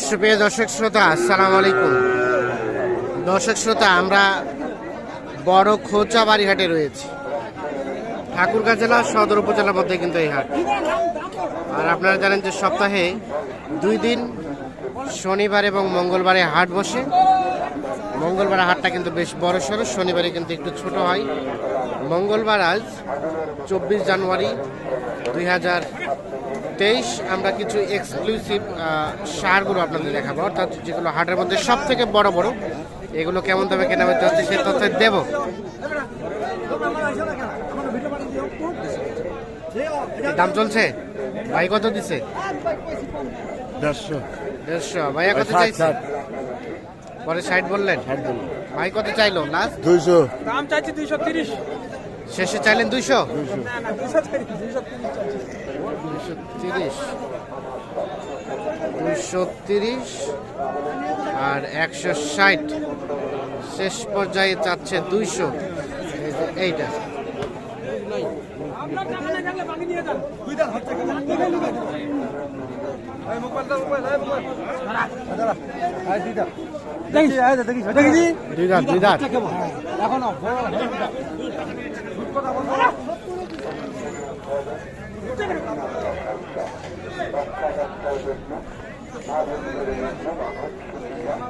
সুপ্রিয় দর্শক শ্রোতা, আসসালামু আলাইকুম। দর্শক শ্রোতা, আমরা বড় খোঁচা বাড়িঘাটে রয়েছি। ঠাকুরগাঁ জেলা সদর উপজেলার মধ্যে কিন্তু এই হাট। আর আপনারা জানেন যে সপ্তাহে দুই দিন, শনিবার এবং মঙ্গলবারে হাট বসে। মঙ্গলবার হাটটা কিন্তু বেশ বড় সড়ো শনিবারে কিন্তু একটু ছোট হয়। মঙ্গলবার আজ চব্বিশ জানুয়ারি দুই হাজার তেইশ আমরা কিছু এক্সক্লুসিভ সারগুলো আপনাদের দেখাবো। অর্থাৎ যেগুলো হাটের মধ্যে সব থেকে বড় বড় এগুলো কেমন দামে কেনা বেচা হচ্ছে সেই তথ্য দেবো। দাম চলছে? ভাই কত দিছে? দেড়শো। দেড়শো। ভাইয়া কত চাইছে? পরে ষাট বললেন? ভাই কত চাইলো? লাস্ট দুইশো। দাম চাইছি দুইশো তিরিশ। শেষে চাইলেন দুইশো? না না দুইশো তিরিশ দুইশো আর একশো ষাট। শেষ পর্যায়ে চাচ্ছে দুইশো। এইটা। আপনার টাকা না থাকলে বাকি নিয়ে যান দুই দাম হচ্ছে দুই দাঁত দুই দাঁত। এখনও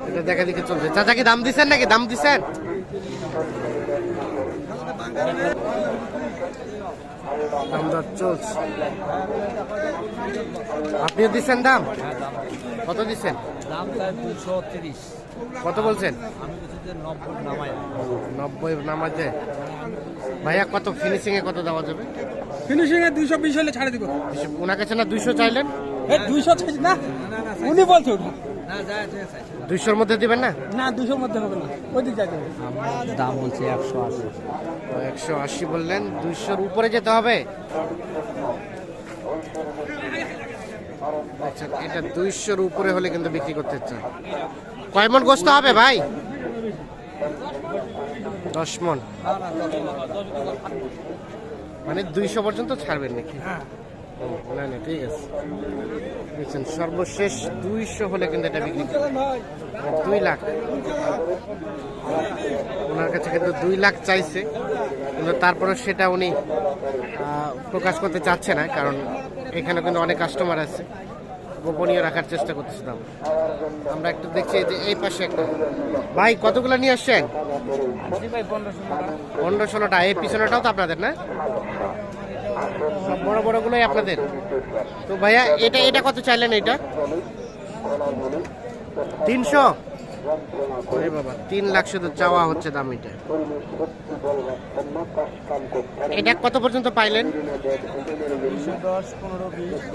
এটা দেখা দেখে চলছে চাচা কি দাম দিচ্ছেন নাকি? দাম দিচ্ছেন দাম দর চলছে আপনিও দিচ্ছেন দাম কত দিচ্ছেন দাম দুইশো তিরিশ কত বলছেন আমি নব্বই নামাই নব্বই নামাজে ভাইয়া কত ফিনিশিং এ কত দেওয়া যাবে ফিনিশিং এ দুইশো বিশ হলে ছাড়ে দিব ওনার কাছে না দুইশো চাইলেন দুইশো না উনি বলছে দুইশোর মধ্যে দিবেন না? না দুইশোর মধ্যে হবে না। ওই দিক যাইতে দাম বলছে একশো আশি। একশো আশি বললেন দুইশোর উপরে যেতে হবে? আচ্ছা এটা দুইশোর উপরে হলে কিন্তু বিক্রি করতে চাই। কয় মন গোস্ত হবে ভাই? দশ মন। মানে দুইশো পর্যন্ত ছাড়বেন নাকি? ও, না না ঠিক আছে। দেখছেন সর্বশেষ দুইশো হলে কিন্তু এটা বিক্রি। দুই লাখ। ওনার কাছে কিন্তু দুই লাখ চাইছে। কিন্তু তারপরে সেটা উনি প্রকাশ করতে চাচ্ছে না কারণ এখানে কিন্তু অনেক কাস্টমার আছে। গোপনীয় রাখার চেষ্টা করতেছে দাম আমরা একটু দেখছি এই যে এই পাশে একটা। ভাই কতগুলো নিয়ে আসছেন? পনেরো ষোলোটা এই পিছনেটাও তো আপনাদের না? সব বড় বড়গুলোই আপনাদের। তো ভাইয়া, এটা এটা কত চাইলেন এটা তিনশো? বাবা, তিন লাখ শুধু চাওয়া হচ্ছে দাম এটা। এটা কত পর্যন্ত পাইলেন?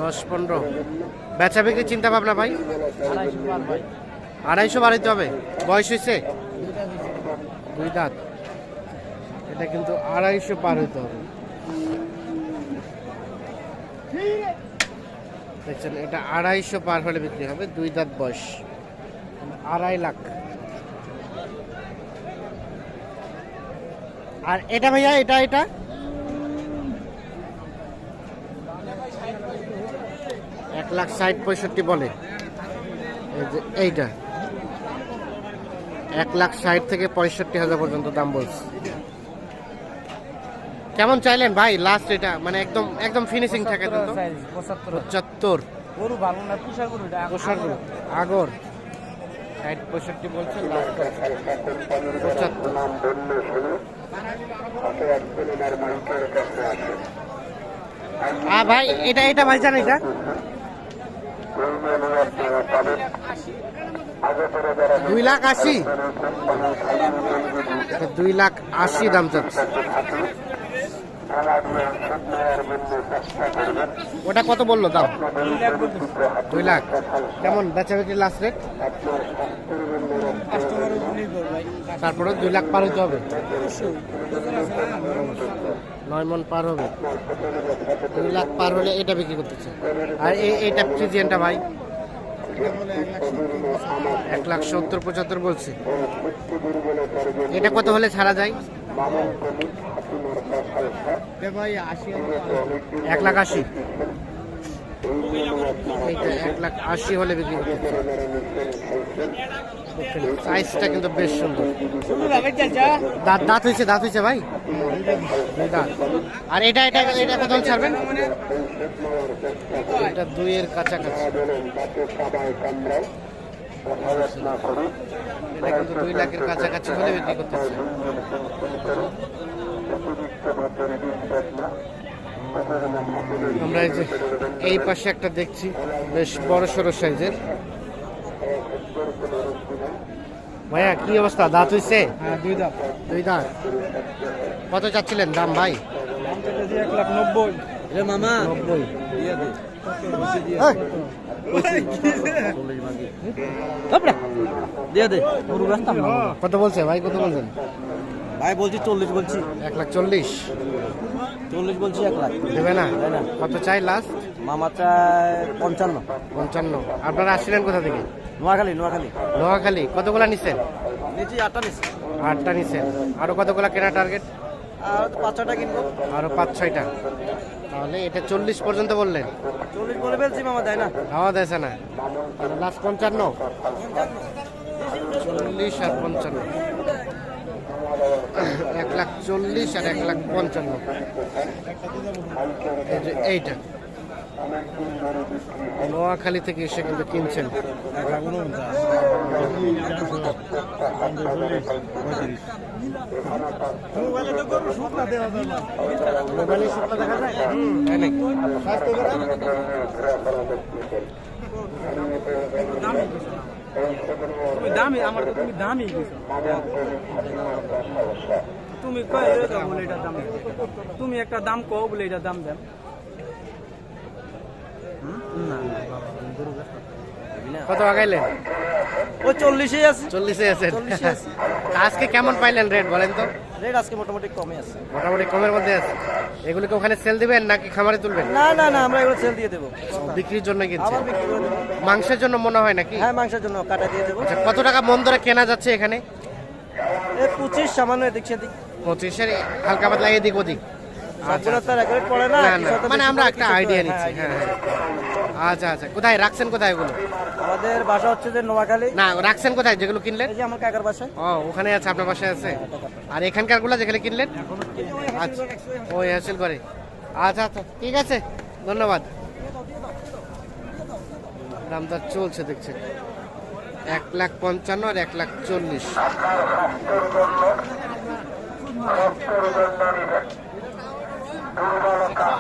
দশ, পনেরো। বেচা বিক্রি চিন্তা ভাবনা ভাই? আড়াইশো বাড়াইতে হবে। বয়স হয়েছে দুই দাঁত। এটা কিন্তু আড়াইশো পার হইতে হবে। দেখছেন, এটা আড়াইশো পার হলে বিক্রি হবে, দুই দাঁত বয়স। আড়াই লাখ। আর এটা ভাইয়া, এটা এটা? এক লাখ ষাট পঁয়ষট্টি বলে। এইটা। এক লাখ ষাট থেকে পঁয়ষট্টি হাজার পর্যন্ত দাম বলছে। কেমন চাইলেন ভাই? লাস্ট এটা মানে একদম একদম ফিনিশিং থাকে তো? পঁচাত্তর গরু ভালো না তুষার গরু এটা পোশাক আগর। ষাট পঁয়ষট্টি বলছে লাস্ট পঁচাত্তর। হ্যাঁ ভাই এটা এটা ভাই জান এটা দুই লাখ আশি দুই লাখ আশি দাম চাচ্ছে ওটা কত বলল? দাম দুই লাখ। কেমন? বেচা বিক্রি লাস্ট রেট তারপরে দুই লাখ পার হতে হবে। নয় মন পার হবে। দুই লাখ পার হলে এটা বিক্রি করতেছে। আর এই এইটা ফ্রিজিয়ানটা ভাই? এক লাখ সত্তর পঁচাত্তর বলছে। এটা কত হলে ছাড়া যায়? এক লাখ আশি। এইটা এক লাখ আশি হলে বিক্রি সাইজটা কিন্তু বেশ সুন্দর। দাঁত দাঁত হয়েছে দাঁত হয়েছে ভাই। দাঁত। আর এটা এটা এটা কত ছাড়বেন? এটা দুইয়ের কাছাকাছি। এটা কিন্তু দুই লাখের কাছাকাছি হলে বিক্রি করতেছে আমরা এই যে এই পাশে একটা দেখছি বেশ বড় সড়ো সাইজের। ভাইয়া কি অবস্থা? দাঁত হইছে? হ্যাঁ দুই দাম দুই দাঁত। কত চাচ্ছিলেন দাম ভাই? এক লাখ নব্বই। মামা। নব্বই। কত বলছে ভাই? কত বলছেন? ভাই বলছি চল্লিশ বলছি। এক লাখ চল্লিশ। চল্লিশ বলছি এক লাখ। দেবে না? না। কত চাই লাস্ট মামা চায় পঞ্চান্ন। পঞ্চান্ন। আপনারা আসছিলেন কোথা থেকে? নোয়াখালী নোয়াখালী। নোয়াখালী। কতগুলা নিছেন? নিচি আটটা নিচ্ছি আটটা নিছেন। আরও কতগুলা কেনা টার্গেট আর পাঁচ ছটা কিনবো। আরও পাঁচ ছয়টা। তাহলে এটা চল্লিশ পর্যন্ত বললেন। চল্লিশ বলে ফেলছি মামা দেয় না। খাওয়া দিয়েছে না। লাস্ট পঞ্চান্ন। চল্লিশ আর পঞ্চান্ন। এক লাখ চল্লিশ আর এক লাখ পঞ্চান্ন। এইটা। নোয়াখালী থেকে এসে কিন্তু কিনছেন। দেখা যায়? তুমি দামি আমার তো তুমি দামি তুমি কয় বলে এটা দাম তুমি একটা দাম কও বলে এটা দাম দেন। কত আগাইলেন? ও চল্লিশে আছে। চল্লিশে চল্লিশে আছে। আজকে কেমন পাইলেন রেট বলেন তো? রেট আজকে মোটামুটি কমে আছে। মোটামুটি কমের মধ্যে আছে। এগুলিকে ওখানে সেল দিবেন নাকি খামারে তুলবেন? না না না আমরা এগুলো সেল দিয়ে দেবো। বিক্রির জন্য কিনছে আবার বিক্রি করে দেবো। মাংসের জন্য মনে হয় নাকি? হ্যাঁ মাংসের জন্য কাটা দিয়ে দেবো। আচ্ছা কত টাকা মন ধরে কেনা যাচ্ছে এখানে? এই পঁচিশ সামান্য এদিক সেদিক। পঁচিশের হালকা পাতলা এদিক ওদিক। আচ্ছা তার পড়ে না না কিছু না হয়তো মানে বেশি আমরা পড়ে, একটা কিছু আইডিয়া হ্যাঁ, নিচ্ছি হ্যাঁ নিচ্ছি। হ্যাঁ। আচ্ছা আচ্ছা। কোথায়? রাখছেন কোথায় এগুলো আমাদের বাসা হচ্ছে যে নোয়াখালী। না রাখছেন কোথায়? যেগুলো কিনলেন? এই যে আমার কাকার বাসায়। ও ওখানে আছে আপনার পাশে আছে? আর এখানকারগুলা যেখানে কিনলেন? আচ্ছা। ওই হাসিল করে। আচ্ছা আচ্ছা। ঠিক আছে। ধন্যবাদ। দামদার চলছে দেখছে এক লাখ পঞ্চান্ন আর এক লাখ চল্লিশ।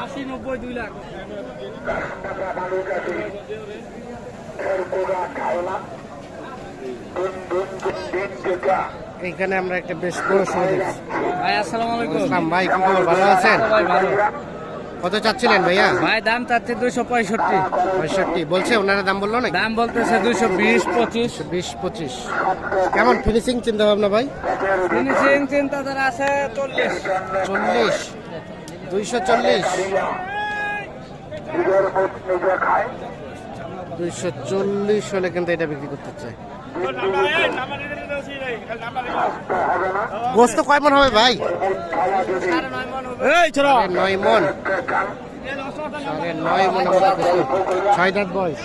আশি নব্বই দুই লাখ। এইখানে আমরা একটা বেশ বড় দেখছি। ভাই আসসালামু আলাইকুম। ভাই কি খবর? ভালো আছেন? ভাই ভালো। কত চাচ্ছিলেন ভাইয়া? ভাই দাম চাচ্ছে দুইশো পঁয়ষট্টি। পঁয়ষট্টি। বলছে ওনারা দাম বলল না দাম বলতেছে দুইশো বিশ পঁচিশ। বিশ পঁচিশ। কেমন ফিনিশিং চিন্তা ভাবনা ভাই? ফিনিশিং চিন্তাধারা আছে চল্লিশ। চল্লিশ। দুইশো চল্লিশ। দুইশো চল্লিশ হলে কিন্তু এটা বিক্রি করতে চাই। গোস্ত কয় মন হবে ভাই? নয় মন। নয় মন ছয় দাঁত বয়স।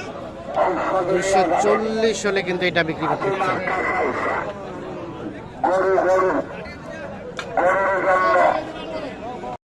দুইশো চল্লিশ হলে কিন্তু এটা বিক্রি করতে চাই।